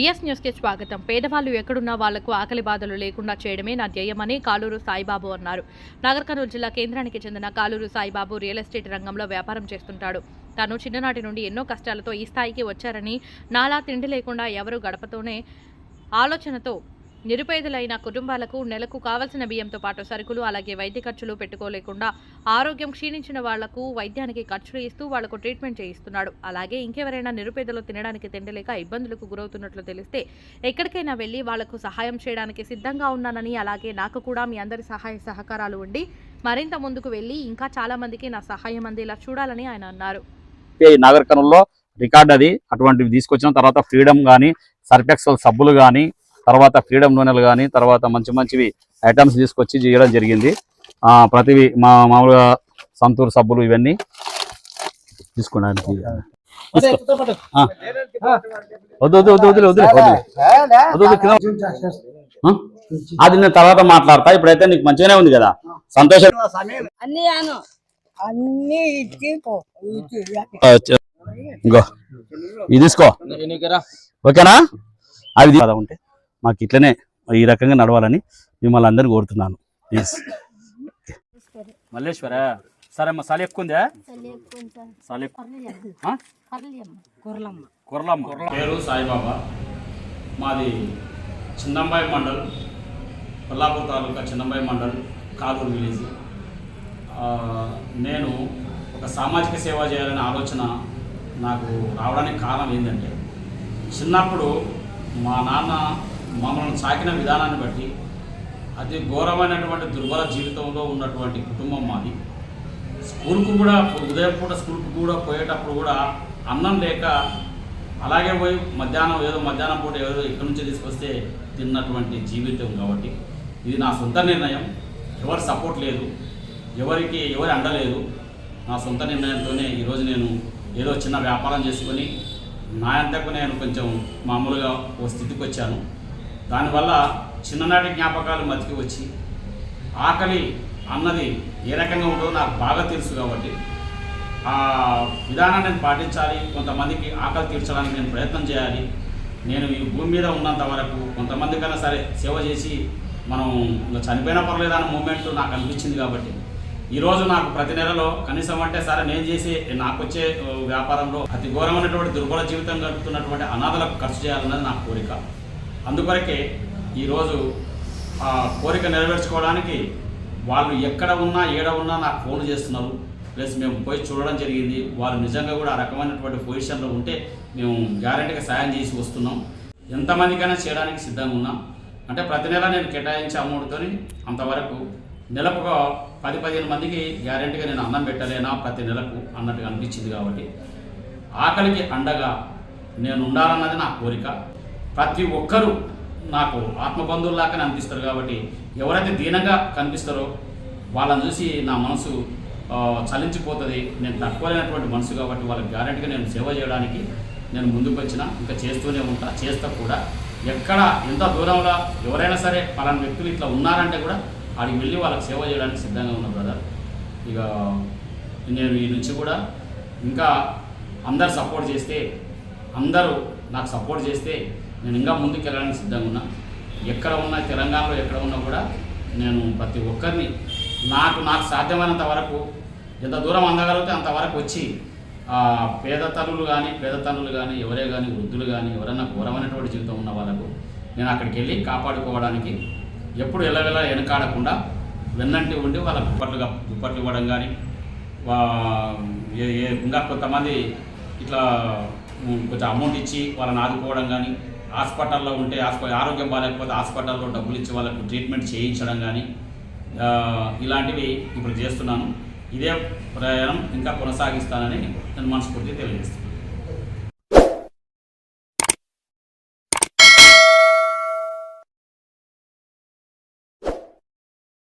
VS న్యూస్కి స్వాగతం. పేదవాళ్ళు ఎక్కడున్నా వాళ్ళకు ఆకలి బాధలు లేకుండా చేయడమే నా ధ్యేయమని కాలూరు సాయిబాబు అన్నారు. నాగర్ కర్నూలు జిల్లా కేంద్రానికి చెందిన కాలూరు సాయిబాబు రియల్ ఎస్టేట్ రంగంలో వ్యాపారం చేస్తుంటాడు. తాను చిన్ననాటి నుండి ఎన్నో కష్టాలతో ఈ స్థాయికి వచ్చారని నాలా తిండి లేకుండా ఎవరు గడపతోనే ఆలోచనతో నిరుపేదలైన కుటుంబాలకు నెలకు కావలసిన బియ్యంతో పాటు సరుకులు అలాగే వైద్య ఖర్చులు పెట్టుకోలేకుండా ఆరోగ్యం క్షీణించిన వాళ్ళకు వైద్యానికి ఖర్చులు ఇస్తూ వాళ్ళకు ట్రీట్మెంట్ చేయిస్తున్నాడు. అలాగే ఇంకెవరైనా నిరుపేదలు తినడానికి తిండలేక ఇబ్బందులకు గురవుతున్నట్లు తెలిస్తే ఎక్కడికైనా వెళ్ళి వాళ్ళకు సహాయం చేయడానికి సిద్ధంగా ఉన్నానని అలాగే నాకు కూడా మీ అందరి సహాయ సహకారాలు ఉండి మరింత ముందుకు వెళ్ళి ఇంకా చాలా మందికి నా సహాయం అందేలా చూడాలని ఆయన అన్నారు. రికార్డ్ అది. అటువంటివి తీసుకొచ్చిన తర్వాత ఫ్రీడమ్ కానీ సర్ఫెక్సల్ సబ్బులు కానీ తర్వాత ఫ్రీడమ్ నూనెలు కానీ తర్వాత మంచి మంచివి ఐటమ్స్ తీసుకొచ్చి చేయడం జరిగింది. ప్రతివి మా మామూలుగా సంతూర్ సబ్బులు ఇవన్నీ తీసుకోవడానికి వద్దు అది నేను తర్వాత మాట్లాడతా. ఇప్పుడైతే నీకు మంచిగానే ఉంది కదా. సంతోషం. ఇంకో. ఇది తీసుకో. ఓకేనా? అవి ఉంటే. మాకు ఇట్లనే ఈ రకంగా నడవాలని మిమ్మల్ని అందరిని కోరుతున్నాను. ప్లీజ్ మల్లేశ్వర? సరే అమ్మా సాలి ఎక్కువ ఉందా సాలి కుర్లమ్మ పేరు సాయిబాబా. మాది చిన్నంబాయి మండల్ కొల్లాపూర్ తాలూకా చిన్నంబాయి మండల్ కాలూరు విలేజ్. ఆ, నేను ఒక సామాజిక సేవ చేయాలనే ఆలోచన నాకు రావడానికి కారణం ఏంటంటే చిన్నప్పుడు మా నాన్న మమ్మల్ని సాకిన విధానాన్ని బట్టి అతి ఘోరమైనటువంటి దుర్బల జీవితంలో ఉన్నటువంటి కుటుంబం మాది. స్కూల్కు కూడా ఉదయం పూట స్కూల్కు కూడా పోయేటప్పుడు కూడా అన్నం లేక అలాగే పోయి మధ్యాహ్నం ఏదో మధ్యాహ్నం పూట ఏదో ఇక్కడి నుంచి తీసుకొస్తే తిన్నటువంటి జీవితం కాబట్టి ఇది నా సొంత నిర్ణయం. ఎవరి సపోర్ట్ లేదు. ఎవరికి ఎవరి అండలేదు నా సొంత నిర్ణయంతోనే ఈరోజు నేను ఏదో చిన్న వ్యాపారం చేసుకొని నా అంతకు నేను కొంచెం మామూలుగా ఓ స్థితికి వచ్చాను. దానివల్ల చిన్ననాటి జ్ఞాపకాలు మతికి వచ్చి ఆకలి అన్నది ఏ రకంగా ఉంటుందో నాకు బాగా తెలుసు కాబట్టి ఆ విధానాన్ని నేను పాటించాలి కొంతమందికి ఆకలి తీర్చడానికి నేను ప్రయత్నం చేయాలి. నేను ఈ భూమి మీద ఉన్నంత వరకు కొంతమందికైనా సరే సేవ చేసి మనం ఇంకా చనిపోయినా పర్లేదు అన్న మూమెంట్ నాకు అనిపించింది కాబట్టి ఈరోజు నాకు ప్రతి నెలలో కనీసం అంటే సరే నేను చేసే నాకు వచ్చే వ్యాపారంలో అతి ఘోరమైనటువంటి దుర్బల జీవితం గడుపుతున్నటువంటి అనాథలకు ఖర్చు చేయాలన్నది నా కోరిక. అందుకొరకే ఈరోజు ఆ కోరిక నెరవేర్చుకోవడానికి వాళ్ళు ఎక్కడ ఉన్నా ఏడ ఉన్నా నాకు ఫోన్ చేస్తున్నారు. ప్లస్ మేము పోయి చూడడం జరిగింది. వాళ్ళు నిజంగా కూడా ఆ రకమైనటువంటి పొజిషన్లో ఉంటే మేము గ్యారంటీగా సాయం చేసి వస్తున్నాం. ఎంతమందికైనా చేయడానికి సిద్ధంగా ఉన్నాం. అంటే ప్రతి నెల నేను కేటాయించే అమౌంట్తోని అంతవరకు నెలకు పది పదిహేను మందికి గ్యారంటీగా నేను అన్నం పెట్టలేనా ప్రతి నెలకు అన్నట్టుగా అనిపించింది కాబట్టి ఆకలికి అండగా నేను ఉండాలన్నది నా కోరిక. ప్రతి ఒక్కరూ నాకు ఆత్మబంధువులాగానే అనిపిస్తారు కాబట్టి ఎవరైతే దీనంగా కనిపిస్తారో వాళ్ళని చూసి నా మనసు చలించిపోతుంది. నేను తక్కువైనటువంటి మనసు కాబట్టి వాళ్ళకి గ్యారెంటీగా నేను సేవ చేయడానికి నేను ముందుకు వచ్చిన ఇంకా చేస్తూనే ఉంటా చేస్తా కూడా. ఎక్కడ ఎంత దూరంలో ఎవరైనా సరే పలానా వ్యక్తులు ఇట్లా ఉన్నారంటే కూడా ఆడికి వెళ్ళి వాళ్ళకి సేవ చేయడానికి సిద్ధంగా ఉన్నా బ్రదర్ ఇక నేను ఈ నుంచి కూడా ఇంకా అందరు సపోర్ట్ చేస్తే అందరూ నాకు సపోర్ట్ చేస్తే నేను ఇంకా ముందుకు వెళ్ళడానికి సిద్ధంగా ఉన్నా ఎక్కడ ఉన్నా తెలంగాణలో ఎక్కడ ఉన్నా కూడా నేను ప్రతి ఒక్కరిని నాకు నాకు సాధ్యమైనంత వరకు ఎంత దూరం అందగలిగితే అంతవరకు వచ్చి పేద తల్లులు కానీ పేద తల్లులు కానీ ఎవరే కానీ వృద్ధులు కానీ ఎవరైనా ఘోరమైనటువంటి జీవితం ఉన్న వాళ్ళకు నేను అక్కడికి వెళ్ళి కాపాడుకోవడానికి ఎప్పుడు ఎల్లవెల్ల వెనకాడకుండా వెన్నంటి ఉండి వాళ్ళ దుప్పట్లుగా దుప్పట్లు ఇవ్వడం కానీ వా- ఇంకా కొంతమంది ఇట్లా కొంచెం అమౌంట్ ఇచ్చి వాళ్ళని ఆదుకోవడం కానీ హాస్పిటల్లో ఉంటే హాస్పిటల్ ఆరోగ్యం బాగాలేకపోతే హాస్పిటల్లో డబ్బులు ఇచ్చి వాళ్ళకు ట్రీట్మెంట్ చేయించడం కానీ ఇలాంటివి ఇప్పుడు చేస్తున్నాను. ఇదే ప్రయాణం ఇంకా కొనసాగిస్తానని నేను మనస్ఫూర్తి తెలియజేస్తాను